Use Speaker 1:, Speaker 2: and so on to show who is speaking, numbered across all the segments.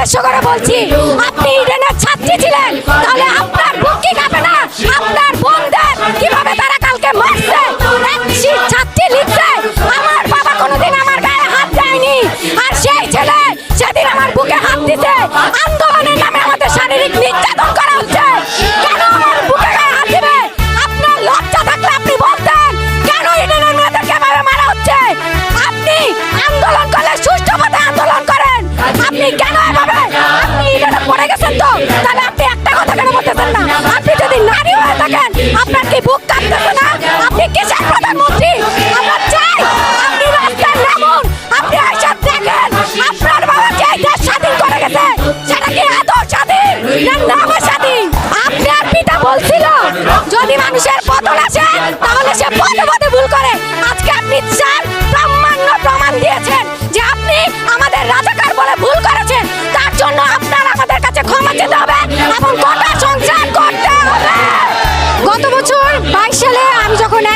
Speaker 1: উদ্দেশ্য করে বলছি, আপনি ইডেনের ছাত্রী ছিলেন? তাহলে আপনার বুক কি কাঁপে না? আপনার বোনদের কীভাবে তারা কালকে মারছে? ছাত্রী লিখছে, আমার বাবা কোনোদিন আমার গায়ে হাত দেয়নি। আর সেই ছেলে সেদিন আমার বুকে হাত দিছে আন্দোলনের নামে আমাদের শারীরিক নির্যাতন করা হচ্ছে। কেন আমার বুকে গায়ে হাত দিবে? আপনার লজ্জা থাকলে আপনি বলতেন, কেন ইডেনের মেয়েদেরকে এভাবে মারা হচ্ছে? আপনি আন্দোলন করলে সুষ্ঠু পথে আন্দোলন করেন। আপনি কি বুক কাঁপতেছে না। আপনি কিসের প্রধানমন্ত্রী? আমরা চাই আপনি রাস্তায় নামুন, আপনি আইসা দেখেন। আপনার বাবাকে এই দেশ স্বাধীন করে গেছে, সেটা কি আদর স্বাধীন না নামে স্বাধীন আপনার পিতা বলছিল যদি মানুষের পতন আসে, তাহলে সে পদে পদে ভুল করে। আজকে আপনি চার প্রামাণ্য প্রমাণ দিয়েছেন যে আপনি আমাদের রাজাকার বলে ভুল করেছেন।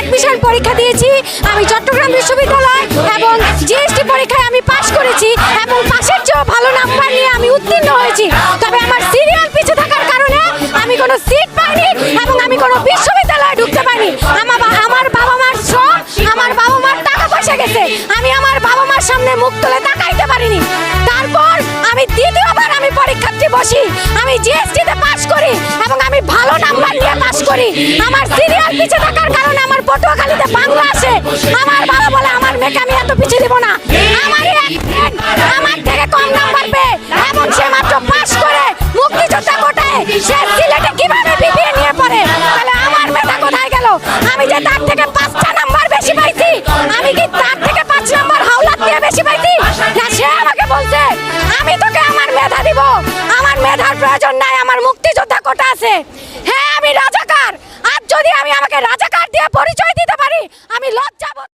Speaker 1: অ্যাডমিশন পরীক্ষা দিয়েছি। আমি চট্টগ্রাম বিশ্ববিদ্যালয় এবং জিএসটি পরীক্ষায় আমি পাশ করেছি এবং পাশের চেয়েও ভালো নাম্বার নিয়ে আমি উত্তীর্ণ হয়েছি। তবে আমার সিরিয়াল পিছু থাকার কারণে আমি কোনো সিট পাইনি এবং আমি কোনো বিশ্ববিদ্যালয়ে ঢুকতে পারিনি আমার আমার বাবা মার শ্রম, আমার বাবা মার টাকা পয়সা গেছে। আমি আমার বাবা মার সামনে মুখ তুলে তাকাইতে পারিনি। তারপর আমি দ্বিতীয়বার আমি পরীক্ষার্থী বসি। আমি জিএসটি তে পাশ করি এবং আমি ভালো নাম্বার নিয়ে পাশ করি। আমার সিরিয়াল পটুয়াখালীতে বাংলা আসে আমার বাবা বলে, আমার মেয়েকে আমি এত পিছিয়ে দিব না। friend, আমার থেকে কম নাম্বার পেয়ে এবং সে মাত্র পাশ করে মুক্তিযোদ্ধা কোটায়। সে সিলেটে কীভাবে বিবিএ নিয়ে পড়ে? তাহলে আমার মেধা কোথায় গেল? আমি যে তার থেকে পাঁচটা নাম্বার বেশি পাইছি, আমি কি তার থেকে পাঁচ নাম্বার হাওলাত দিয়ে বেশি পাইছি? না, সে আমাকে বলছে, আমি তোকে আমার মেধা দিব। আমার মেধার প্রয়োজন নাই, আমার মুক্তিযোদ্ধা কোটা আছে। হ্যাঁ আমি যদি আমি আমাকে রাজাকার দিয়ে পরিচয় দিতে পারি। আমি লজ্জা বোধ